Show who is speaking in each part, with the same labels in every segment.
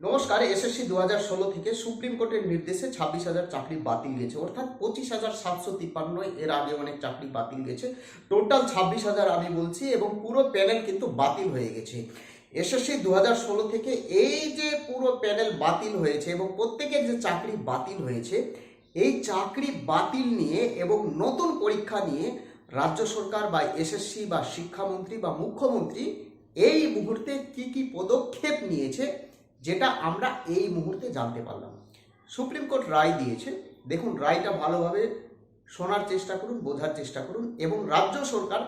Speaker 1: নমস্কার, এসএসসি দু হাজার ষোলো থেকে সুপ্রিম কোর্টের নির্দেশে ছাব্বিশ হাজার চাকরি বাতিল গেছে। অর্থাৎ পঁচিশ হাজার সাতশো তিপ্পান্ন এর আগে অনেক চাকরি বাতিল গেছে। টোটাল ছাব্বিশ হাজার আমি বলছি এবং পুরো প্যানেল কিন্তু বাতিল হয়ে গেছে। এসএসসি দু হাজার ষোলো থেকে এই যে পুরো প্যানেল বাতিল হয়েছে এবং প্রত্যেকের যে চাকরি বাতিল হয়েছে, এই চাকরি বাতিল নিয়ে এবং নতুন পরীক্ষা নিয়ে রাজ্য সরকার বা এসএসসি বা শিক্ষামন্ত্রী বা মুখ্যমন্ত্রী এই মুহূর্তে কি কি পদক্ষেপ নিয়েছে যেটা আমরা এই মুহূর্তে জানতে পারলাম। সুপ্রিম কোর্ট রায় দিয়েছে। দেখুন, রায়টা ভালোভাবে শোনার চেষ্টা করুন, বোঝার চেষ্টা করুন এবং রাজ্য সরকার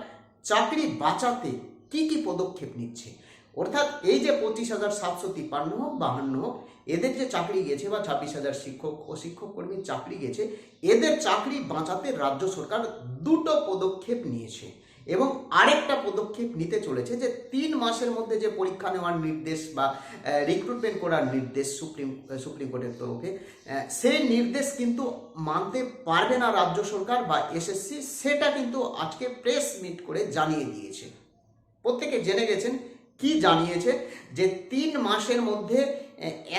Speaker 1: চাকরি বাঁচাতে কি কি পদক্ষেপ নিচ্ছে? অর্থাৎ এই যে পঁচিশ হাজার সাতশো তিপ্পান্ন হোক, বাহান্ন হোক, এদের যে চাকরি গেছে বা ছাব্বিশ হাজার শিক্ষক ও শিক্ষক কর্মীর চাকরি গেছে, এদের চাকরি বাঁচাতে রাজ্য সরকার দুটো পদক্ষেপ নিয়েছে। এবং আরেকটা পদক্ষেপ নিতে চলেছে যে তিন মাসের মধ্যে যে পরীক্ষা নেওয়ার নির্দেশ বা রিক্রুটমেন্ট করার নির্দেশ সুপ্রিম সুপ্রিম কোর্টের তরফে সেই নির্দেশ কিন্তু মানতে পারবে না রাজ্য সরকার বা এসএসসি সেটা কিন্তু আজকে প্রেস মিট করে জানিয়ে দিয়েছে। প্রত্যেকে জেনে গেছেন কি জানিয়েছে যে তিন মাসের মধ্যে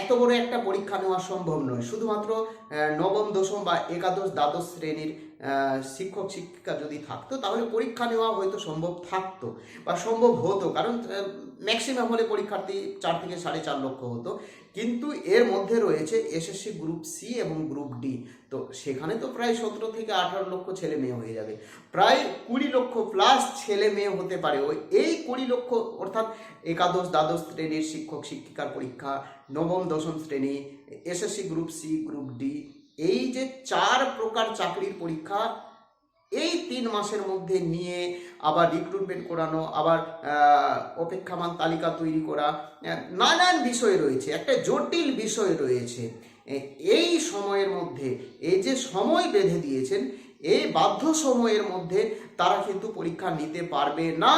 Speaker 1: এত বড় একটা পরীক্ষা নেওয়া সম্ভব নয়। শুধুমাত্র নবম, দশম বা একাদশ দ্বাদশ শ্রেণির শিক্ষক শিক্ষিকা যদি থাকতো, তাহলে পরীক্ষা নেওয়া হয়তো সম্ভব থাকতো বা সম্ভব হতো। কারণ ম্যাক্সিমাম হলে পরীক্ষার্থী চার থেকে সাড়ে চার লক্ষ হতো। কিন্তু এর মধ্যে রয়েছে এসএসসি গ্রুপ সি এবং গ্রুপ ডি তো সেখানে তো প্রায় সতেরো থেকে আঠারো লক্ষ ছেলে মেয়ে হয়ে যাবে। প্রায় কুড়ি লক্ষ প্লাস ছেলে মেয়ে হতে পারে। ওই, এই কুড়ি লক্ষ, অর্থাৎ একাদশ, দ্বাদশ শ্রেণির শিক্ষক শিক্ষিকার পরীক্ষা, নবম, দশম শ্রেণি SSC group C group D এই যে চার প্রকার চাকরির পরীক্ষা, এই তিন মাসের মধ্যে নিয়ে আবার রিক্রুটমেন্ট করানো, আবার অপেক্ষামান তালিকা তৈরি করা নানান বিষয় রয়েছে, একটা জটিল বিষয় রয়েছে। এই সময়ের মধ্যে, এই যে সময় বেঁধে দিয়েছেন এই বাধ্য সময়ের মধ্যে তারা কিন্তু পরীক্ষা নিতে পারবে না।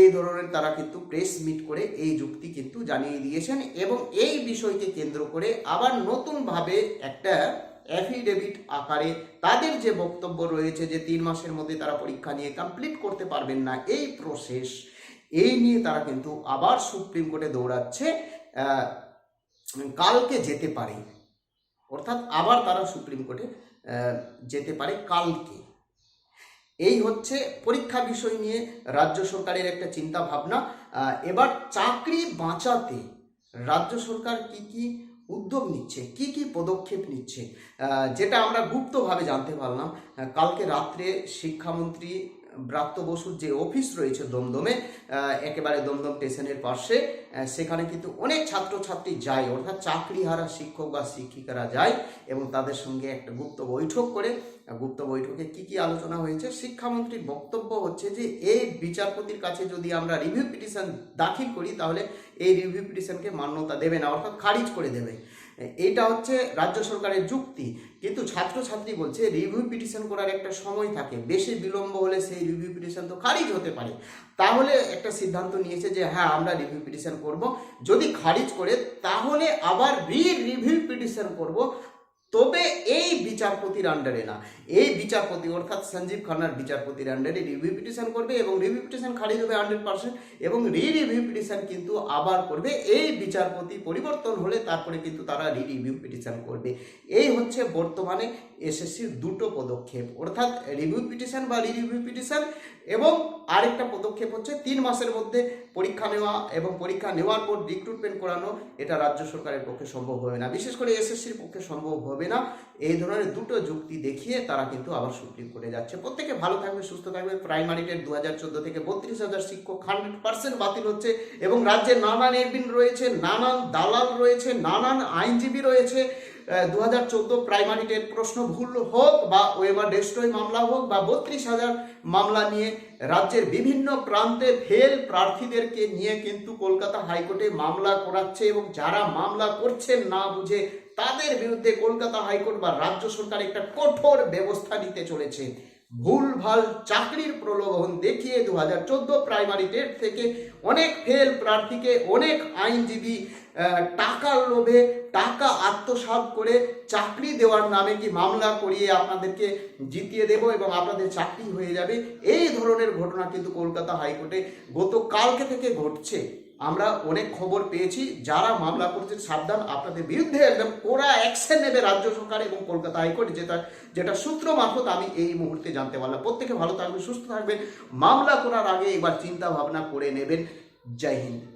Speaker 1: এই ধরনের তারা কিন্তু প্রেস মিট করে এই যুক্তি কিন্তু জানিয়ে দিয়েছেন এবং এই বিষয়কে কেন্দ্র করে আবার নতুনভাবে একটা অ্যাফিডেভিট আকারে তাদের যে বক্তব্য রয়েছে যে তিন মাসের মধ্যে তারা পরীক্ষা নিয়ে কমপ্লিট করতে পারবেন না, এই প্রসেস এই নিয়ে তারা কিন্তু আবার সুপ্রিম কোর্টে দৌড়াচ্ছে কালকে যেতে পারে। অর্থাৎ আবার তারা সুপ্রিম কোর্টে যেতে পারে কালকে। এই হচ্ছে পরীক্ষা বিষয় নিয়ে রাজ্য সরকারের একটা চিন্তা ভাবনা। এবার চাকরি বাঁচাতে রাজ্য সরকার কি কি উদ্যোগ নিচ্ছে কি কি পদক্ষেপ নিচ্ছে যেটা আমরা গুপ্তভাবে জানতে পারলাম কালকে রাত্রে শিক্ষামন্ত্রী ব্রাত্য বসুর যে অফিস রয়েছে দমদমে একেবারে দমদম স্টেশনের পাশে সেখানে কিন্তু অনেক ছাত্রছাত্রী যায়, অর্থাৎ চাকরিহারা শিক্ষক বা শিক্ষিকারা যায় এবং তাদের সঙ্গে একটা গুপ্ত বৈঠক করে। গুপ্ত বৈঠকে কি কি আলোচনা হয়েছে? শিক্ষামন্ত্রীর বক্তব্য হচ্ছে যে এই বিচারপতির কাছে যদি আমরা রিভিউ পিটিশন দাখিল করি, তাহলে এই রিভিউ পিটিশনকে মান্যতা দেবে না, অর্থাৎ খারিজ করে দেবে। এইটা হচ্ছে রাজ্য সরকারের যুক্তি। কিন্তু ছাত্রছাত্রী বলছে রিভিউ পিটিশন করার একটা সময় থাকে। বেশি বিলম্ব হলে সেই রিভিউ পিটিশন তো খারিজ হতে পারে। তাহলে একটা সিদ্ধান্ত নিয়েছে যে হ্যাঁ আমরা রিভিউ পিটিশন করব। যদি খারিজ করে, তাহলে আবার রি রিভিউ পিটিশন করব। তবে এই বিচারপতির আন্ডারে না। এই বিচারপতি অর্থাৎ সঞ্জীব খান্নার বিচারপতির আন্ডারে রিভিউ পিটিশন করবে এবং রিভিউ পিটিশন খারিজ হবে হান্ড্রেড পার্সেন্ট এবং রি রিভিউ পিটিশন কিন্তু আবার করবে। এই বিচারপতি পরিবর্তন হলে তারপরে কিন্তু তারা রি রিভিউ পিটিশন করবে। এই হচ্ছে বর্তমানে এসএসসির দুটো পদক্ষেপ। অর্থাৎ রিভিউ পিটিশন বা রি রিভিউ পিটিশন এবং আরেকটা পদক্ষেপ হচ্ছে তিন মাসের মধ্যে পরীক্ষা নেওয়া এবং পরীক্ষা নেওয়ার পর রিক্রুটমেন্ট করানো। এটা রাজ্য সরকারের পক্ষে সম্ভব হবে না। বিশেষ করে এসএসসির পক্ষে সম্ভব হবে না। এই ধরনের দুটো যুক্তি দেখিয়ে তারা কিন্তু আবার সুপ্রিম কোর্টে যাচ্ছে। প্রত্যেকে ভালো থাকবে, সুস্থ থাকবে। প্রাইমারি দু হাজার চোদ্দ থেকে বত্রিশ হাজার শিক্ষক হান্ড্রেড পার্সেন্ট বাতিল হচ্ছে এবং রাজ্যে নানান এবিন রয়েছে, নানান দালাল রয়েছে, নানান আইনজীবী রয়েছে। দু হাজার চোদ্দ প্রাইমারি টেট প্রশ্ন ভুল হোক বা ওয়েবার ডেস্ট্রয় মামলা হোক বা বত্রিশ হাজার মামলা নিয়ে রাজ্যের বিভিন্ন প্রান্তে ফেল প্রার্থীদেরকে নিয়ে কিন্তু কলকাতা হাইকোর্টে মামলা করাচ্ছে এবং যারা মামলা করছেন না বুঝে তাদের বিরুদ্ধে কলকাতা হাইকোর্ট বা রাজ্য সরকার একটা কঠোর ব্যবস্থা নিতে চলেছে। ভুলভাল চাকরির প্রলোভন দেখিয়ে দু হাজার চোদ্দ প্রাইমারি টেট থেকে অনেক ফেল প্রার্থীকে অনেক আইনজীবী টাকার লোভে টাকা আত্মসাৎ করে চাকরি দেওয়ার নামে কি মামলা করিয়ে আপনাদেরকে জিতিয়ে দেব এবং আপনাদের চাকরি হয়ে যাবে? এই ধরনের ঘটনা কিন্তু কলকাতা হাইকোর্টে গত কালকে থেকে ঘটছে। আমরা অনেক খবর পেয়েছি, যারা মামলা করছেন, সাবধান, আপনাদের বিরুদ্ধে একদম ওরা অ্যাকশন নেবে রাজ্য সরকার এবং কলকাতা হাইকোর্ট, যেটা যেটা সূত্র মারফত আমি এই মুহূর্তে জানতে পারলাম। প্রত্যেকে ভালো থাকবেন, সুস্থ থাকবেন। মামলা করার আগে এবার চিন্তা ভাবনা করে নেবেন। জয় হিন্দ।